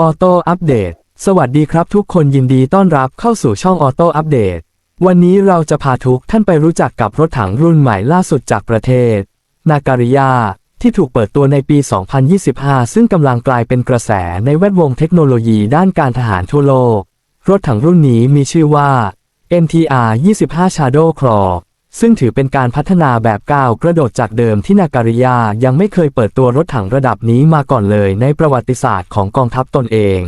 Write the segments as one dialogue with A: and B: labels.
A: ออโต้อัปเดต สวัสดีครับทุกคนยินดีต้อนรับเข้าสู่ช่องออโต้อัปเดต วันนี้เราจะพาทุกท่านไปรู้จักกับรถถังรุ่นใหม่ล่าสุดจากประเทศ นาการิยา ที่ถูกเปิดตัวในปี 2025 ซึ่งกำลังกลายเป็นกระแสในแวดวงเทคโนโลยีด้านการทหารทั่วโลก รถถังรุ่นนี้มีชื่อว่า MTR 25 Shadow Claw ซึ่งถือเป็นการพัฒนาแบบก้าวกระโดดจากเดิมที่นาการิยายังไม่เคยเปิดตัวรถถังระดับนี้มาก่อนเลยในประวัติศาสตร์ของกองทัพตนเอง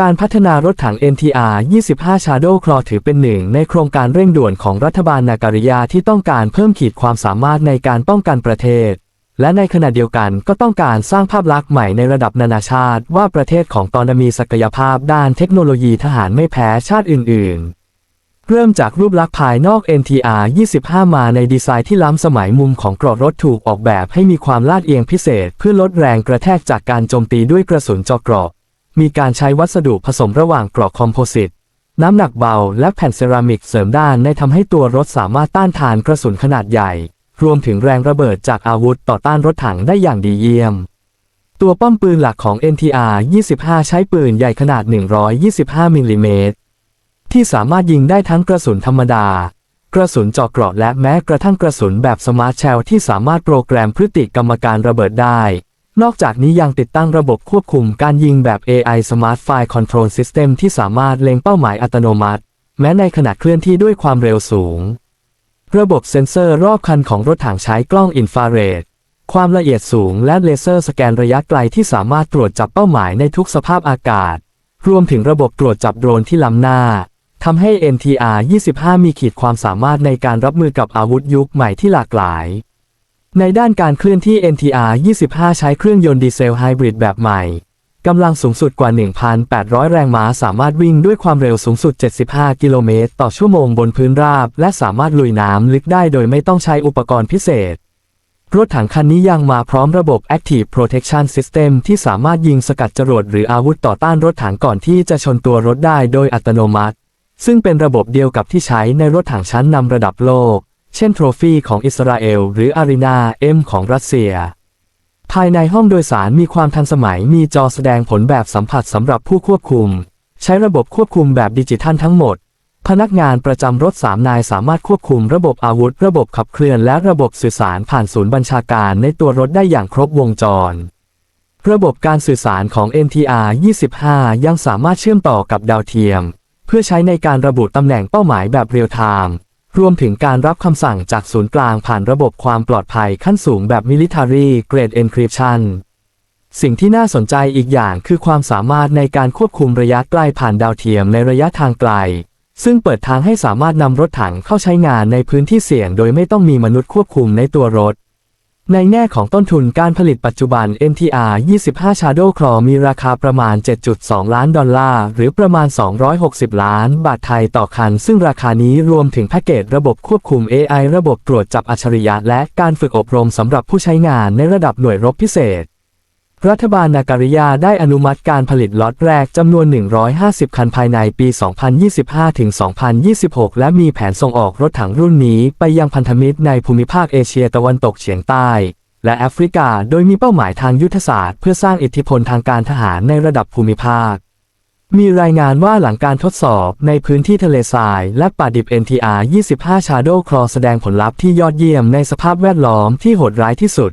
A: การพัฒนารถถัง NTR 25 Shadow Claw ถือเป็นหนึ่งในโครงการเร่งด่วนของรัฐบาลนาการิยาที่ต้องการเพิ่มขีดความสามารถในการป้องกันประเทศ และในขณะเดียวกันก็ต้องการสร้างภาพลักษณ์ใหม่ในระดับนานาชาติ ว่าประเทศของตอนมีศักยภาพด้านเทคโนโลยีทหารไม่แพ้ชาติอื่น ๆ เริ่มจากรูปลักษณ์ภายนอก NTR 25 มาในดีไซน์ที่ล้ำสมัยมุมของกรอบรถถูกออกแบบให้มีความลาดเอียงพิเศษ เพื่อลดแรงกระแทกจากการโจมตีด้วยกระสุนเจาะกราะมีการใช้วัสดุผสมระหว่างกราะคอมโพสิต น้ำหนักเบาและแผ่นเซรามิกเสริมด้านในทำให้ตัวรถสามารถต้านทานกระสุนขนาดใหญ่ รวมถึงแรงระเบิดจากอาวุธต่อต้านรถถังได้อย่างดีเยี่ยม ตัวป้อมปืนหลักของ NTR 25 ใช้ปืนใหญ่ขนาด 125มิลลิเมตร ที่สามารถยิงได้ทั้งกระสุนธรรมดา กระสุนเจาะเกราะและแม้กระทั่งกระสุนแบบสมาร์ทเชลที่สามารถโปรแกรมพฤติกรรมการระเบิดได้ นอกจากนี้ยังติดตั้งระบบควบคุมการยิงแบบ AI Smart Fire Control System ที่สามารถเล็งเป้าหมายอัตโนมัติ แม้ในขณะเคลื่อนที่ด้วยความเร็วสูง ระบบเซ็นเซอร์รอบคันของรถถังใช้กล้องอินฟราเรดความละเอียดสูงและเลเซอร์สแกนระยะไกลที่สามารถตรวจจับเป้าหมายในทุกสภาพอากาศ รวมถึงระบบตรวจจับโดรนที่ล้ำหน้า ทำให้ NTR 25 มีขีดความสามารถในการรับมือกับอาวุธยุคใหม่ที่หลากหลาย ในด้านการเคลื่อนที่ NTR 25 ใช้เครื่องยนต์ดีเซลไฮบริดแบบใหม่ กำลังสูงสุดกว่า 1,800 แรงม้าสามารถวิ่งด้วยความเร็วสูงสุด 75 กิโลเมตรต่อชั่วโมงบนพื้นราบ และสามารถลุยน้ำลึกได้โดยไม่ต้องใช้อุปกรณ์พิเศษรถถังคันนี้ยังมาพร้อมระบบ Active Protection System ที่สามารถยิงสกัดจรวดหรืออาวุธต่อต้านรถถังก่อนที่จะชนตัวรถได้โดยอัตโนมัติ ซึ่งเป็นระบบเดียวกับที่ใช้ในรถถังชั้นนำระดับโลก เช่นโทรฟี่ของอิสราเอลหรืออารีนาเอ็มของรัสเซีย ภายในห้องโดยสารมีความทันสมัยมีจอแสดงผลแบบสัมผัสสำหรับผู้ควบคุม ใช้ระบบควบคุมแบบดิจิทัลทั้งหมด พนักงานประจำรถสามนายสามารถควบคุมระบบอาวุธ ระบบขับเคลื่อนและระบบสื่อสารผ่านศูนย์บัญชาการในตัวรถได้อย่างครบวงจรระบบการสื่อสารของ NTR 25 ยังสามารถเชื่อมต่อกับดาวเทียม เพื่อใช้ในการระบุตำแหน่งเป้าหมายแบบเรียลไทม์รวมถึงการรับคำสั่งจากศูนย์กลางผ่านระบบความปลอดภัยขั้นสูงแบบ Military Grade Encryption สิ่งที่น่าสนใจอีกอย่างคือความสามารถในการควบคุมระยะใกล้ผ่านดาวเทียมในระยะทางไกล ซึ่งเปิดทางให้สามารถนำรถถังเข้าใช้งานในพื้นที่เสี่ยงโดยไม่ต้องมีมนุษย์ควบคุมในตัวรถ ในแง่ของต้นทุนการผลิตปัจจุบัน MTR 25 Shadow Claw มีราคาประมาณ 7.2 ล้านดอลลาร์ หรือประมาณ 260 ล้านบาทไทยต่อคัน ซึ่งราคานี้รวมถึงแพ็กเกจระบบควบคุม AI ระบบตรวจจับอัจฉริยะและการฝึกอบรมสำหรับผู้ใช้งานในระดับหน่วยรบพิเศษ รัฐบาลนาการิยาได้อนุมัติการผลิตล็อตแรกจำนวน 150 คันภายในปี 2025 ถึง 2026 และมีแผนส่งออกรถถังรุ่นนี้ไปยังพันธมิตรในภูมิภาคเอเชียตะวันตกเฉียงใต้ และแอฟริกา โดยมีเป้าหมายทางยุทธศาสตร์เพื่อสร้างอิทธิพลทางการทหารในระดับภูมิภาค มีรายงานว่าหลังการทดสอบในพื้นที่ทะเลทราย และป่าดิบ NTR 25 Shadow Claw แสดงผลลัพธ์ที่ยอดเยี่ยมในสภาพแวดล้อมที่โหดร้ายที่สุด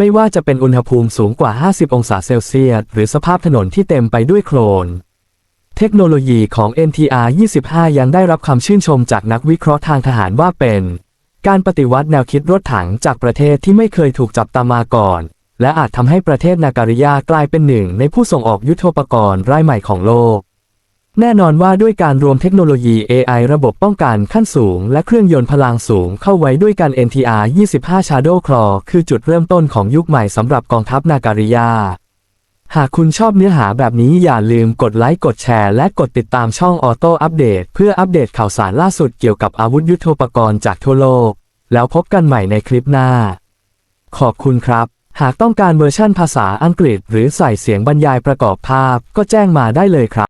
A: ไม่ว่าจะเป็นอุณหภูมิสูงกว่า 50 องศาเซลเซียส หรือสภาพถนนที่เต็มไปด้วยโคลน เทคโนโลยีของ NTR 25 ยังได้รับคำชื่นชมจากนักวิเคราะห์ทางทหารว่าเป็น การปฏิวัติแนวคิดรถถังจากประเทศที่ไม่เคยถูกจับตามาก่อน และอาจทำให้ประเทศนาการิยากลายเป็นหนึ่งในผู้ส่งออกยุทโธปกรณ์รายใหม่ของโลก แน่นอนว่าด้วยการรวมเทคโนโลยี AI ระบบป้องกันขั้นสูง และเครื่องยนต์พลังสูงเข้าไว้ด้วยกัน NTR 25 Shadow Claw คือจุดเริ่มต้นของยุคใหม่สำหรับกองทัพนาการิยา หากคุณชอบเนื้อหาแบบนี้อย่าลืมกดไลค์กดแชร์และกดติดตามช่องออโต้อัปเดตเพื่ออัปเดตข่าวสารล่าสุดเกี่ยวกับอาวุธยุทโธปกรณ์จากทั่วโลก แล้วพบกันใหม่ในคลิปหน้า ขอบคุณครับ หากต้องการเวอร์ชั่นภาษาอังกฤษ หรือใส่เสียงบรรยายประกอบภาพ ก็แจ้งมาได้เลยครับ